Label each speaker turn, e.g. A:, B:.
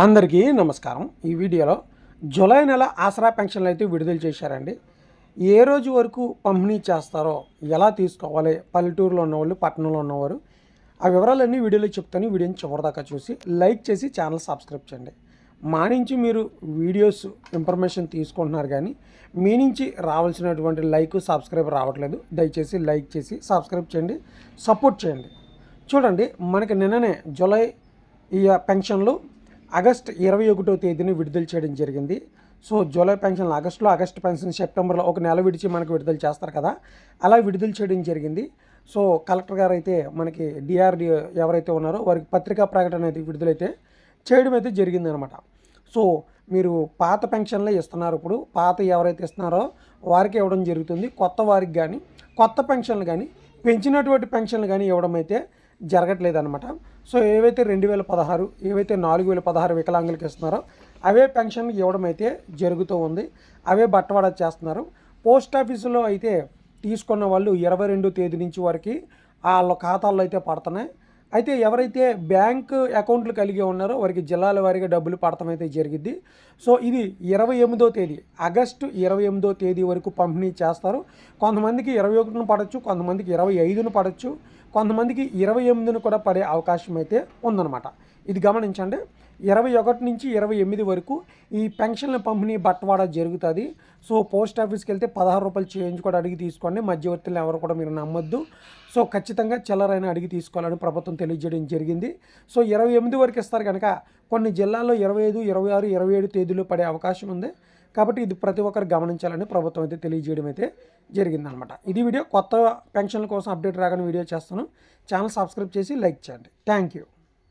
A: అందరికీ నమస్కారం. ఈ వీడియోలో జూలై నెల ఆసరా పెన్షన్లు అయితే విడుదల చేశారండి. ఏ రోజు వరకు పంపిణీ చేస్తారో ఎలా తీసుకోవాలి పల్లెటూరులో ఉన్నవాళ్ళు పట్టణంలో ఉన్నవారు ఆ వివరాలన్నీ వీడియోలో చెప్తాను. వీడియోని చివరిదాకా చూసి లైక్ చేసి ఛానల్ సబ్స్క్రైబ్ చేయండి. మా నుంచి మీరు వీడియోస్ ఇన్ఫర్మేషన్ తీసుకుంటున్నారు కానీ మీ నుంచి రావాల్సినటువంటి లైక్ సబ్స్క్రైబ్ రావట్లేదు. దయచేసి లైక్ చేసి సబ్స్క్రైబ్ చేయండి. సపోర్ట్ చేయండి. చూడండి మనకి నిన్ననే జూలై ఈ పెన్షన్లు ఆగస్ట్ ఇరవై ఒకటో తేదీని విడుదల చేయడం జరిగింది. సో జూలై పెన్షన్లు ఆగస్టులో ఆగస్ట్ పెన్షన్ సెప్టెంబర్లో ఒక నెల విడిచి మనకు విడుదల చేస్తారు కదా. అలా విడుదల చేయడం జరిగింది. సో కలెక్టర్ గారు అయితే మనకి డిఆర్డి ఎవరైతే ఉన్నారో వారికి పత్రికా ప్రకటన అయితే విడుదలైతే చేయడం అయితే జరిగిందనమాట. సో మీరు పాత పెన్షన్లే ఇస్తున్నారు ఇప్పుడు. పాత ఎవరైతే ఇస్తున్నారో వారికి ఇవ్వడం జరుగుతుంది. కొత్త వారికి కానీ కొత్త పెన్షన్లు కానీ పెంచినటువంటి పెన్షన్లు కానీ ఇవ్వడం అయితే జరగట్లేదు అనమాట సో ఏవైతే రెండు వేల పదహారు ఏవైతే నాలుగు వేల పదహారు వికలాంగులకు ఇస్తున్నారో అవే పెన్షన్ ఇవ్వడం అయితే జరుగుతూ ఉంది. అవే బట్టవాడ చేస్తున్నారు. పోస్ట్ ఆఫీసులో అయితే తీసుకున్న వాళ్ళు ఇరవై రెండు తేదీ నుంచి వరకు వాళ్ళ ఖాతాల్లో అయితే పడుతున్నాయి. అయితే ఎవరైతే బ్యాంక్ అకౌంట్లు కలిగి ఉన్నారో వారికి జిల్లాల వారీగా డబ్బులు పడటం అయితే జరిగింది సో ఇది ఇరవై ఎనిమిదో తేదీ ఆగస్టు ఇరవై ఎనిమిదో తేదీ వరకు పంపిణీ చేస్తారు. కొంతమందికి ఇరవై ఒకటిన పడవచ్చు కొంతమందికి ఇరవై ఐదున పడవచ్చు కొంతమందికి ఇరవై ఎనిమిదిని కూడా పడే అవకాశం అయితే ఉందన్నమాట. ఇది గమనించండి. ఇరవై ఒకటి నుంచి ఇరవై ఎనిమిది వరకు ఈ పెన్షన్ల పంపిణీ బట్టవాడ జరుగుతుంది. సో పోస్ట్ ఆఫీస్కి వెళ్తే పదహారు రూపాయలు చేంజ్ కూడా అడిగి తీసుకోండి. మధ్యవర్తులు ఎవరు కూడా మీరు నమ్మొద్దు. సో ఖచ్చితంగా చిల్లరైన అడిగి తీసుకోవాలని ప్రభుత్వం తెలియజేయడం జరిగింది. సో ఇరవై ఎనిమిది వరకు ఇస్తారు కనుక కొన్ని జిల్లాల్లో ఇరవై ఐదు ఇరవై ఆరు ఇరవై ఏడు తేదీలు పడే అవకాశం ఉంది. కాబట్టి ఇది ప్రతి ఒక్కరు గమనించాలని ప్రభుత్వం అయితే తెలియజేయడం అయితే జరిగిందనమాట. ఇది వీడియో కొత్త పెన్షన్ల కోసం అప్డేట్ రాగానే వీడియో చేస్తాను. ఛానల్ సబ్స్క్రైబ్ చేసి లైక్ చేయండి. Thank you.